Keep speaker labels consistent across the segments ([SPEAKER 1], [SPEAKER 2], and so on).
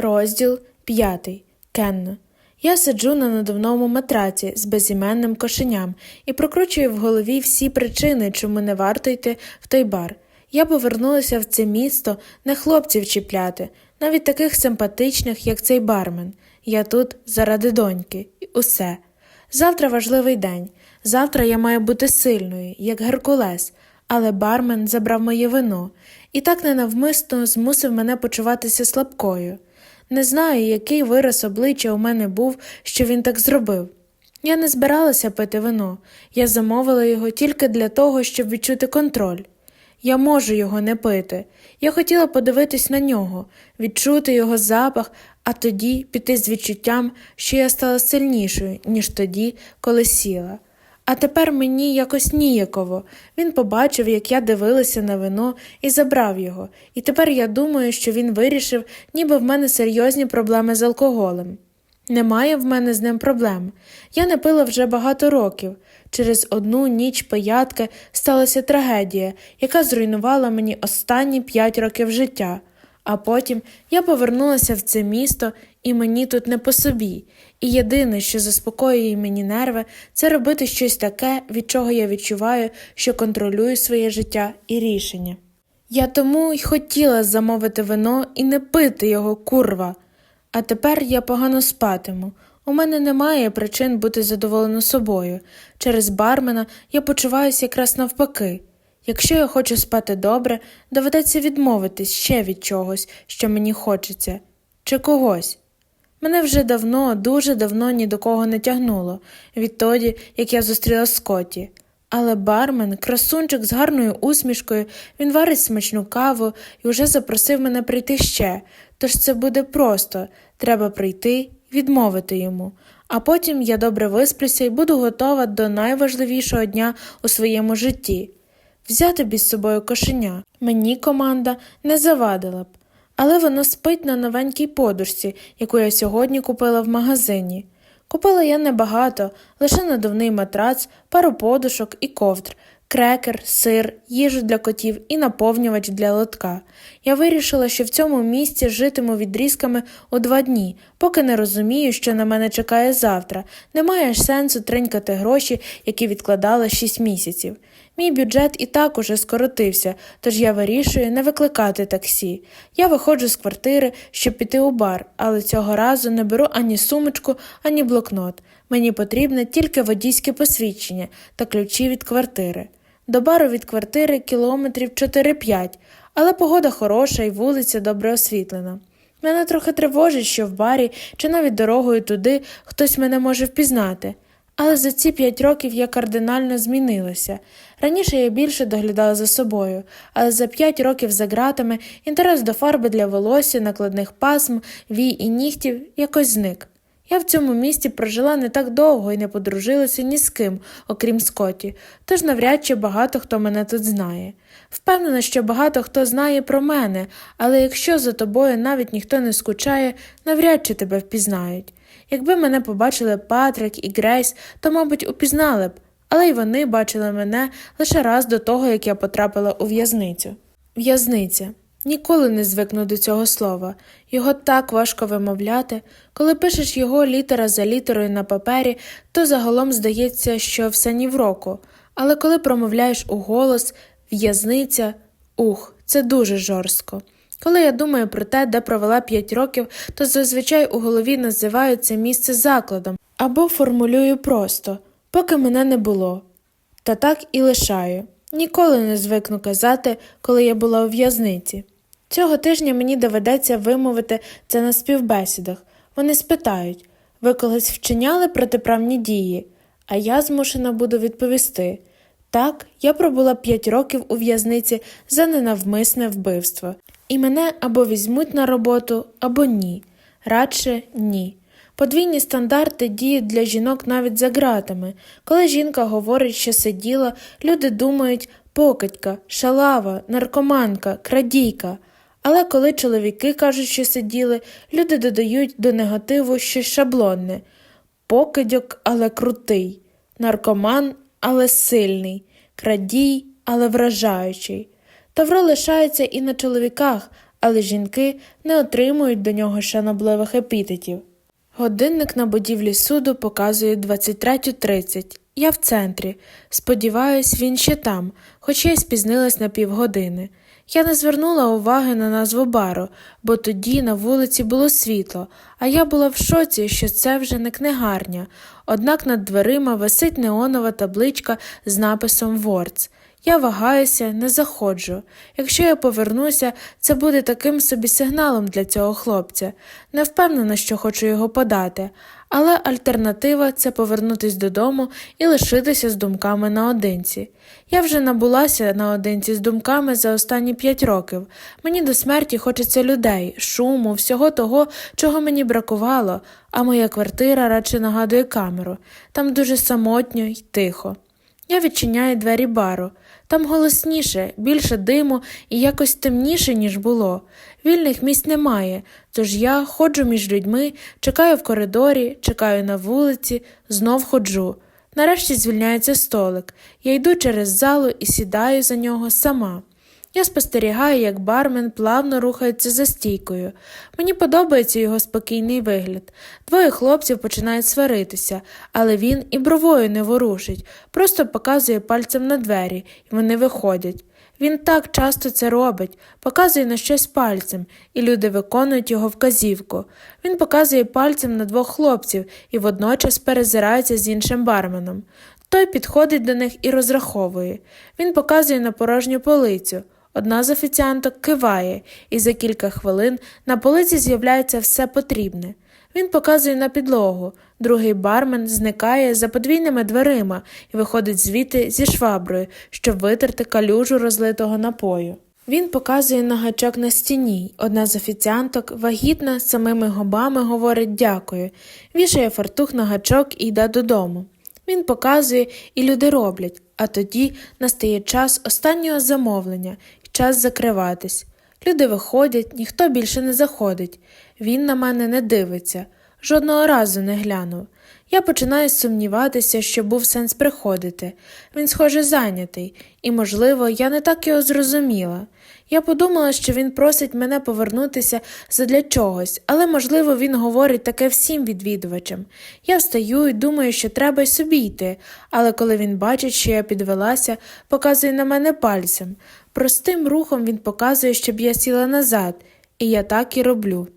[SPEAKER 1] Розділ 5. Кенна. Я сиджу на надувному матраці з безіменним кошеням і прокручую в голові всі причини, чому не варто йти в той бар. Я повернулася в це місто не хлопців чіпляти, навіть таких симпатичних, як цей бармен. Я тут заради доньки, і усе. Завтра важливий день. Завтра я маю бути сильною, як Геркулес, але бармен забрав моє вино і так ненавмисно змусив мене почуватися слабкою. Не знаю, який вираз обличчя у мене був, що він так зробив. Я не збиралася пити вино, я замовила його тільки для того, щоб відчути контроль. Я можу його не пити. Я хотіла подивитись на нього, відчути його запах, а тоді піти з відчуттям, що я стала сильнішою, ніж тоді, коли сіла. А тепер мені якось ніяково. Він побачив, як я дивилася на вино і забрав його, і тепер я думаю, що він вирішив, ніби в мене серйозні проблеми з алкоголем. Немає в мене з ним проблем. Я не пила вже багато років. Через одну ніч пиятки сталася трагедія, яка зруйнувала мені останні п'ять років життя. А потім я повернулася в це місто, і мені тут не по собі. І єдине, що заспокоює мені нерви, це робити щось таке, від чого я відчуваю, що контролюю своє життя і рішення. Я тому й хотіла замовити вино і не пити його, курва. А тепер я погано спатиму. У мене немає причин бути задоволена собою. Через бармена я почуваюся якраз навпаки. Якщо я хочу спати добре, доведеться відмовитись ще від чогось, що мені хочеться, чи когось. Мене вже давно, дуже давно ні до кого не тягнуло, відтоді, як я зустріла Скотті. Але бармен, красунчик з гарною усмішкою, він варить смачну каву і вже запросив мене прийти ще, тож це буде просто треба прийти відмовити йому. А потім я добре висплюся і буду готова до найважливішого дня у своєму житті взяти б із собою кошеня. Мені команда не завадила б, але воно спить на новенькій подушці, яку я сьогодні купила в магазині. Купила я небагато, лише надувний матрац, пару подушок і ковдр, крекер, сир, їжу для котів і наповнювач для лотка. Я вирішила, що в цьому місці житиму відрізками у два дні, поки не розумію, що на мене чекає завтра. Немає ж сенсу тринькати гроші, які відкладала шість місяців. Мій бюджет і так уже скоротився, тож я вирішую не викликати таксі. Я виходжу з квартири, щоб піти у бар, але цього разу не беру ані сумочку, ані блокнот. Мені потрібне тільки водійське посвідчення та ключі від квартири. До бару від квартири кілометрів 4-5, але погода хороша і вулиця добре освітлена. Мене трохи тривожить, що в барі чи навіть дорогою туди хтось мене може впізнати. Але за ці п'ять років я кардинально змінилася. Раніше я більше доглядала за собою, але за п'ять років за ґратами інтерес до фарби для волосся, накладних пасм, вій і нігтів якось зник. Я в цьому місті прожила не так довго і не подружилася ні з ким, окрім Скотті, тож навряд чи багато хто мене тут знає. Впевнена, що багато хто знає про мене, але якщо за тобою навіть ніхто не скучає, навряд чи тебе впізнають. Якби мене побачили Патрик і Грейс, то, мабуть, упізнали б, але й вони бачили мене лише раз до того, як я потрапила у в'язницю. В'язниця. Ніколи не звикну до цього слова. Його так важко вимовляти. Коли пишеш його літера за літерою на папері, то загалом здається, що все ні в року. Але коли промовляєш у голос, в'язниця, ух, це дуже жорстко. Коли я думаю про те, де провела п'ять років, то зазвичай у голові називаю це місце закладом або формулюю просто, поки мене не було. Та так і лишаю. Ніколи не звикну казати, коли я була у в'язниці. Цього тижня мені доведеться вимовити це на співбесідах. Вони спитають ви колись вчиняли протиправні дії, а я змушена буду відповісти так, я пробула п'ять років у в'язниці за ненавмисне вбивство, і мене або візьмуть на роботу, або ні. Радше ні. Подвійні стандарти діють для жінок навіть за ґратами. Коли жінка говорить, що сиділа, люди думають покидька, шалава, наркоманка, крадійка. Але коли чоловіки кажуть, що сиділи, люди додають до негативу щось шаблонне покидьок, але крутий, наркоман, але сильний, крадій, але вражаючий. Тавро лишається і на чоловіках, але жінки не отримують до нього шанобливих епітетів. Годинник на будівлі суду показує 23.30. Я в центрі. Сподіваюсь, він ще там, хоч я й спізнилась на півгодини. Я не звернула уваги на назву бару, бо тоді на вулиці було світло, а я була в шоці, що це вже не книгарня. Однак над дверима висить неонова табличка з написом Вордс. Я вагаюся, не заходжу. Якщо я повернуся, це буде таким собі сигналом для цього хлопця. Не впевнена, що хочу його подати, але альтернатива це повернутись додому і лишитися з думками наодинці. Я вже набулася наодинці з думками за останні п'ять років. Мені до смерті хочеться людей, шуму, всього того, чого мені бракувало, а моя квартира радше нагадує камеру. Там дуже самотньо й тихо. Я відчиняю двері бару. Там голосніше, більше диму і якось темніше, ніж було. Вільних місць немає, тож я ходжу між людьми, чекаю в коридорі, чекаю на вулиці, знов ходжу. Нарешті звільняється столик. Я йду через залу і сідаю за нього сама. Я спостерігаю, як бармен плавно рухається за стійкою. Мені подобається його спокійний вигляд. Двоє хлопців починають сваритися, але він і бровою не ворушить, просто показує пальцем на двері, і вони виходять. Він так часто це робить, показує на щось пальцем, і люди виконують його вказівку. Він показує пальцем на двох хлопців і водночас перезирається з іншим барменом. Той підходить до них і розраховує. Він показує на порожню полицю. Одна з офіціанток киває, і за кілька хвилин на полиці з'являється все потрібне. Він показує на підлогу, другий бармен зникає за подвійними дверима і виходить звідти зі шваброю, щоб витерти калюжу розлитого напою. Він показує на гачок на стіні. Одна з офіціанток, вагітна, самими губами говорить дякую, вішає фартух на гачок і йде додому. Він показує, і люди роблять, а тоді настає час останнього замовлення час закриватись. Люди виходять, ніхто більше не заходить. Він на мене не дивиться, жодного разу не глянув. Я починаю сумніватися, що був сенс приходити. Він, схоже, зайнятий, і, можливо, я не так його зрозуміла. Я подумала, що він просить мене повернутися задля чогось, але, можливо, він говорить таке всім відвідувачам. Я встаю і думаю, що треба й собі йти, але коли він бачить, що я підвелася, показує на мене пальцем. Простим рухом він показує, щоб я сіла назад, і я так і роблю.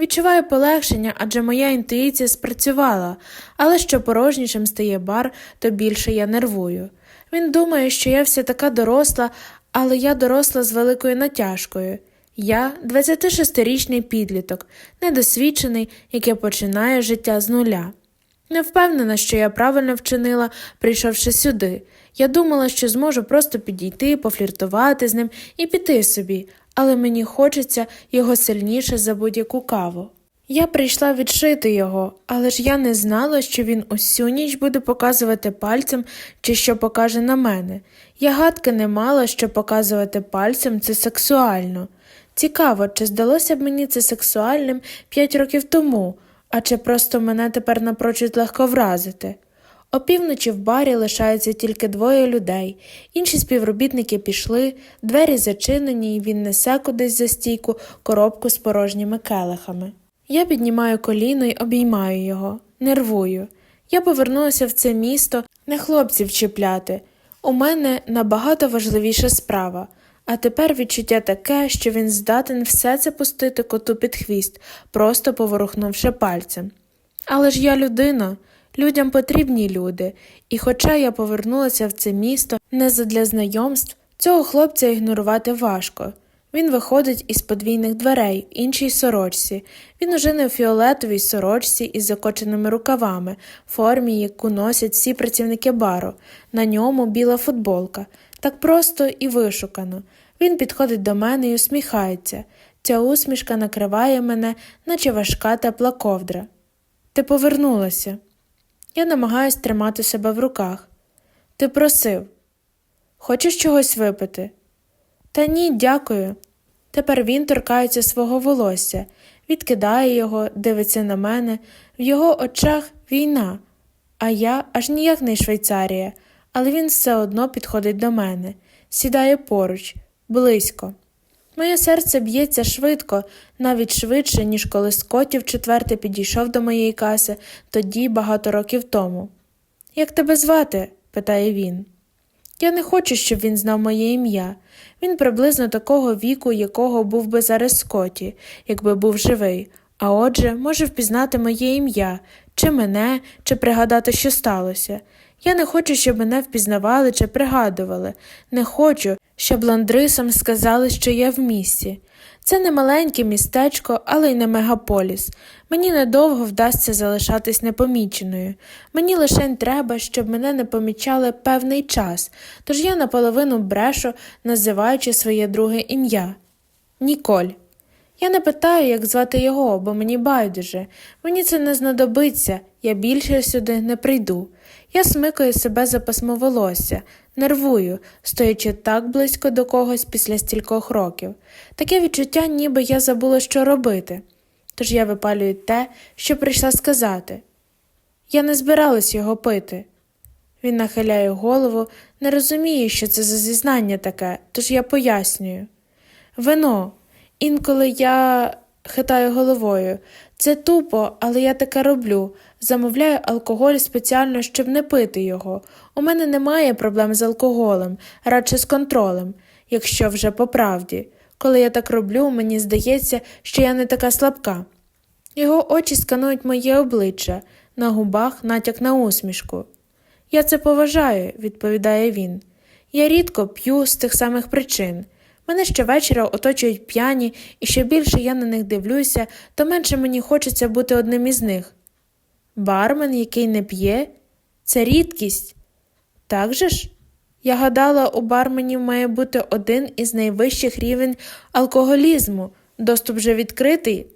[SPEAKER 1] Відчуваю полегшення, адже моя інтуїція спрацювала, але що порожнішим стає бар, то більше я нервую. Він думає, що я вся така доросла, але я доросла з великою натяжкою. Я 26-річний підліток, недосвідчений, який починає життя з нуля. Не впевнена, що я правильно вчинила, прийшовши сюди. Я думала, що зможу просто підійти, пофліртувати з ним і піти собі, але мені хочеться його сильніше за будь-яку каву. Я прийшла відшити його, але ж я не знала, що він усю ніч буде показувати пальцем чи що покаже на мене. Я гадки не мала, що показувати пальцем це сексуально. Цікаво, чи здалося б мені це сексуальним п'ять років тому, а чи просто мене тепер напрочуд легко вразити. Опівночі в барі лишаються тільки двоє людей, інші співробітники пішли, двері зачинені, і він несе кудись за стійку коробку з порожніми келихами. Я піднімаю коліно й обіймаю його, нервую. Я повернулася в це місто не хлопців чіпляти. У мене набагато важливіша справа. А тепер відчуття таке, що він здатен все це пустити коту під хвіст, просто поворухнувши пальцем. Але ж я людина, людям потрібні люди, і хоча я повернулася в це місто не задля знайомств, цього хлопця ігнорувати важко. Він виходить із подвійних дверей іншій сорочці. Він уже не в фіолетовій сорочці із закоченими рукавами, формі, яку носять всі працівники бару. На ньому біла футболка. Так просто і вишукано. Він підходить до мене і усміхається. Ця усмішка накриває мене, наче важка тепла ковдра. Ти повернулася. Я намагаюсь тримати себе в руках. Ти просив. Хочеш чогось випити? Та ні, дякую. Тепер він торкається свого волосся, відкидає його, дивиться на мене, в його очах війна, а я аж ніяк не Швейцарія, але він все одно підходить до мене, сідає поруч, близько. Моє серце б'ється швидко, навіть швидше, ніж коли Скотті вчетверте підійшов до моєї каси тоді багато років тому. Як тебе звати? питає він. Я не хочу, щоб він знав моє ім'я. Він приблизно такого віку, якого був би зараз Скотті, якби був живий, а отже, може впізнати моє ім'я, чи мене, чи пригадати, що сталося. Я не хочу, щоб мене впізнавали чи пригадували. Не хочу, щоб ландрисам сказали, що я в місті. Це не маленьке містечко, але й не мегаполіс. Мені недовго вдасться залишатись непоміченою. Мені лише треба, щоб мене не помічали певний час, тож я наполовину брешу, називаючи своє друге ім'я Ніколь. Я не питаю, як звати його, бо мені байдуже. Мені це не знадобиться, я більше сюди не прийду. Я смикаю себе за пасмо волосся, нервую, стоячи так близько до когось після стількох років. Таке відчуття, ніби я забула, що робити. Тож я випалюю те, що прийшла сказати. Я не збиралась його пити. Він нахиляє голову, не розуміє, що це за зізнання таке, тож я пояснюю. Вино. Інколи я хитаю головою. Це тупо, але я таке роблю. Замовляю алкоголь спеціально, щоб не пити його. У мене немає проблем з алкоголем, радше з контролем, якщо вже по правді. Коли я так роблю, мені здається, що я не така слабка. Його очі сканують моє обличчя, на губах натяк на усмішку. Я це поважаю, відповідає він. Я рідко п'ю з тих самих причин. Мене щовечора оточують п'яні, і що більше я на них дивлюся, то менше мені хочеться бути одним із них. Бармен, який не п'є, це рідкість. Так же ж? Я гадала, у барменів має бути один із найвищих рівень алкоголізму, доступ вже відкритий.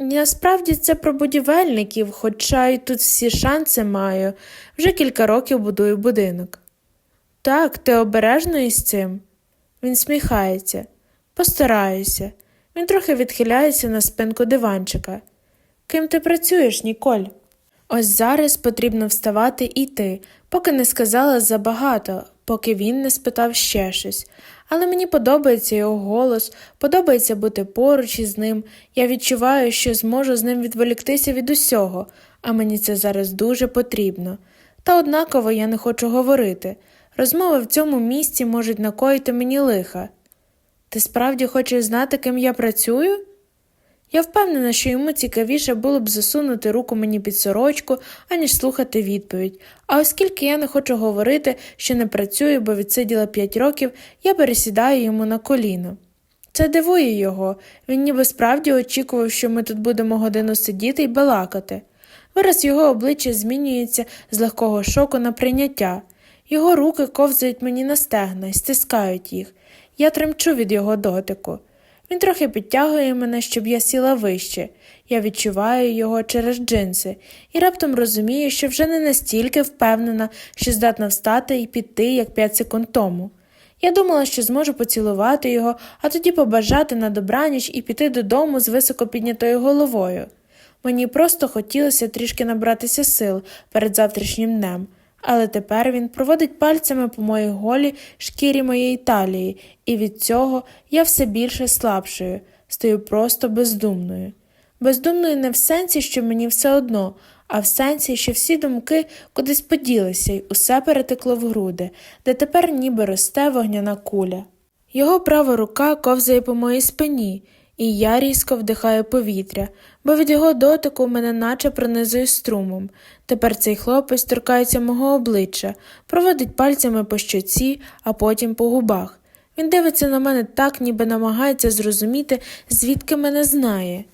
[SPEAKER 1] Насправді це про будівельників, хоча й тут всі шанси маю. Вже кілька років будую будинок. Так, ти обережно із цим. Він сміхається. Постараюся. Він трохи відхиляється на спинку диванчика. Ким ти працюєш, Ніколь? Ось зараз потрібно вставати і йти, поки не сказала забагато, поки він не спитав ще щось. Але мені подобається його голос, подобається бути поруч із ним. Я відчуваю, що зможу з ним відволіктися від усього, а мені це зараз дуже потрібно. Та однаково я не хочу говорити. Розмови в цьому місці можуть накоїти мені лиха. Ти справді хочеш знати, ким я працюю? Я впевнена, що йому цікавіше було б засунути руку мені під сорочку, аніж слухати відповідь. А оскільки я не хочу говорити, що не працюю, бо відсиділа п'ять років, я пересідаю йому на коліно. Це дивує його, він ніби справді очікував, що ми тут будемо годину сидіти і балакати. Вираз його обличчя змінюється з легкого шоку на прийняття. Його руки ковзають мені на стегна і стискають їх. Я тремчу від його дотику. Він трохи підтягує мене, щоб я сіла вище. Я відчуваю його через джинси і раптом розумію, що вже не настільки впевнена, що здатна встати і піти, як п'ять секунд тому. Я думала, що зможу поцілувати його, а тоді побажати на добраніч і піти додому з високо піднятою головою. Мені просто хотілося трішки набратися сил перед завтрашнім днем, але тепер він проводить пальцями по моїй голі шкірі моєї талії, і від цього я все більше слабшою, стаю просто бездумною. Бездумною не в сенсі, що мені все одно, а в сенсі, що всі думки кудись поділися й усе перетекло в груди, де тепер ніби росте вогняна куля. Його права рука ковзає по моїй спині, і я різко вдихаю повітря, бо від його дотику мене наче пронизує струмом. Тепер цей хлопець торкається мого обличчя, проводить пальцями по щоці, а потім по губах. Він дивиться на мене так, ніби намагається зрозуміти, звідки мене знає.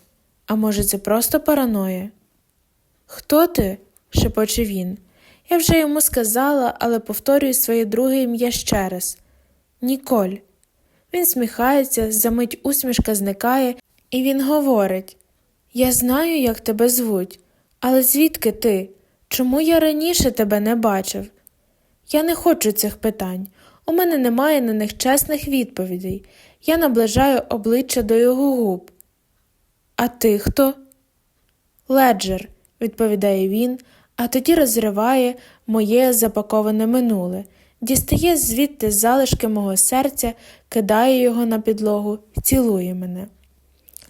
[SPEAKER 1] А може, це просто параноя? Хто ти? шепоче він. Я вже йому сказала, але повторюю своє друге ім'я ще раз Ніколь. Він сміхається, замить усмішка зникає, і він говорить Я знаю, як тебе звуть, але звідки ти? Чому я раніше тебе не бачив? Я не хочу цих питань. У мене немає на них чесних відповідей. Я наближаю обличчя до його губ. А ти хто? Леджер, відповідає він, а тоді розриває моє запаковане минуле. Дістає звідти залишки мого серця, кидає його на підлогу цілує мене.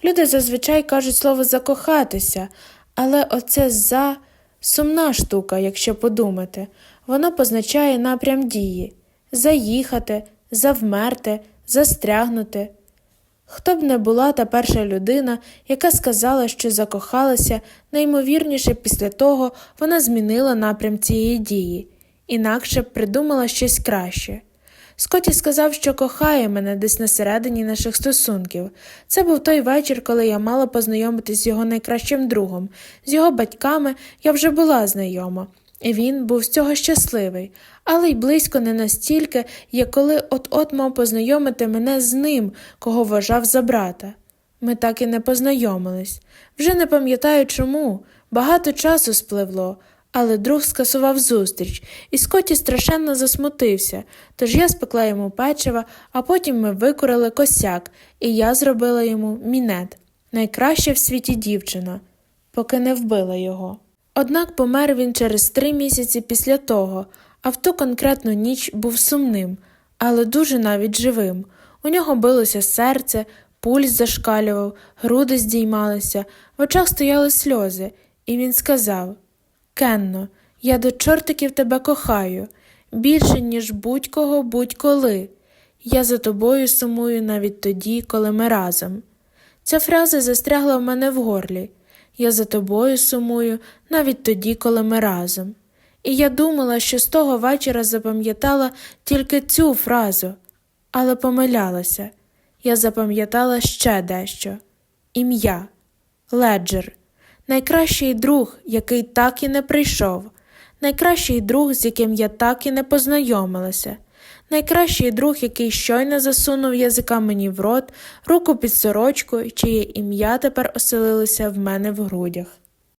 [SPEAKER 1] Люди зазвичай кажуть слово закохатися, але оце за сумна штука, якщо подумати. Воно позначає напрям дії заїхати, завмерти, застрягнути. Хто б не була та перша людина, яка сказала, що закохалася, найімовірніше після того вона змінила напрям цієї дії, інакше б придумала щось краще. Скотті сказав, що кохає мене десь на середині наших стосунків. Це був той вечір, коли я мала познайомитись з його найкращим другом. З його батьками я вже була знайома, і він був з цього щасливий, але й близько не настільки, як коли от-от мав познайомити мене з ним, кого вважав за брата. Ми так і не познайомились. Вже не пам'ятаю чому. Багато часу спливло, але друг скасував зустріч, і Скотті страшенно засмутився, тож я спекла йому печива, а потім ми викурили косяк, і я зробила йому мінет найкраща в світі дівчина, поки не вбила його. Однак помер він через три місяці після того, а в ту конкретну ніч був сумним, але дуже навіть живим. У нього билося серце, пульс зашкалював, груди здіймалися, в очах стояли сльози, і він сказав Кенно, я до чортиків тебе кохаю, більше, ніж будь-кого будь-коли. Я за тобою сумую навіть тоді, коли ми разом. Ця фраза застрягла в мене в горлі. Я за тобою сумую навіть тоді, коли ми разом. І я думала, що з того вечора запам'ятала тільки цю фразу, але помилялася. Я запам'ятала ще дещо ім'я Леджер, найкращий друг, який так і не прийшов, найкращий друг, з яким я так і не познайомилася, найкращий друг, який щойно засунув язика мені в рот, руку під сорочку, чиє ім'я тепер оселилося в мене в грудях.